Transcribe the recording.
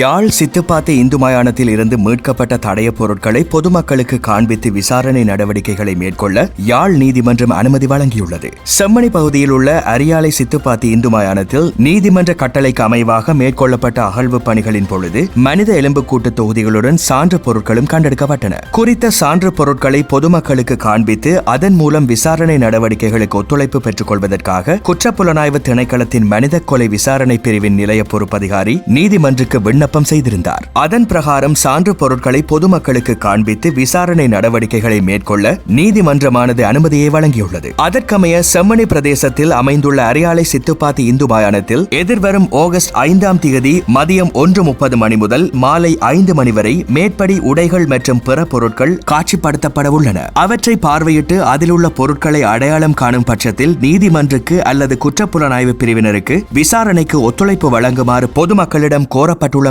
யாழ் சித்துப்பாத்தி இந்து மயானத்தில் இருந்து மீட்கப்பட்ட தடைய பொருட்களை பொதுமக்களுக்கு காண்பித்து விசாரணை நடவடிக்கைகளை மேற்கொள்ள யாழ் நீதிமன்றம் அனுமதி வழங்கியுள்ளது. செம்மணி பகுதியில் உள்ள அரியாலை சித்துப்பாத்தி இந்து மயானத்தில் நீதிமன்ற கட்டளைக்கு அமைவாக மேற்கொள்ளப்பட்ட அகழ்வு பணிகளின் பொழுது மனித எலும்புக்கூட்டு தொகுதிகளுடன் சான்று பொருட்களும் கண்டெடுக்கப்பட்டன. குறித்த சான்று பொருட்களை பொதுமக்களுக்கு காண்பித்து அதன் மூலம் விசாரணை நடவடிக்கைகளுக்கு ஒத்துழைப்பு பெற்றுக் கொள்வதற்காக குற்றப்புலனாய்வு திணைக்களத்தின் மனித கொலை விசாரணை பிரிவின் நிலைய பொறுப்பதிகாரி நீதிமன்றுக்கு விண்ணப்பம் செய்திருந்தார். அதன் பிரகாரம் சான்று பொருட்களை பொதுமக்களுக்கு காண்பித்து விசாரணை நடவடிக்கைகளை மேற்கொள்ள நீதிமன்றமானது அனுமதியை வழங்கியுள்ளது. அதற்கமைய செம்மணி பிரதேசத்தில் அமைந்துள்ள அரியாலை சித்துப்பாத்தி இந்து மயானத்தில் எதிர்வரும் ஆகஸ்ட் ஐந்தாம் தேதி மதியம் ஒன்று முப்பது மணி முதல் மாலை ஐந்து மணி வரை மேற்படி உடைகள் மற்றும் பிற பொருட்கள் காட்சிப்படுத்தப்பட உள்ளன. அவற்றை பார்வையிட்டு அதிலுள்ள பொருட்களை அடையாளம் காணும் பட்சத்தில் நீதிமன்றுக்கு அல்லது குற்றப்புலனாய்வு பிரிவினருக்கு விசாரணைக்கு ஒத்துழைப்பு வழங்குமாறு பொதுமக்களிடம் கோரப்பட்டுள்ள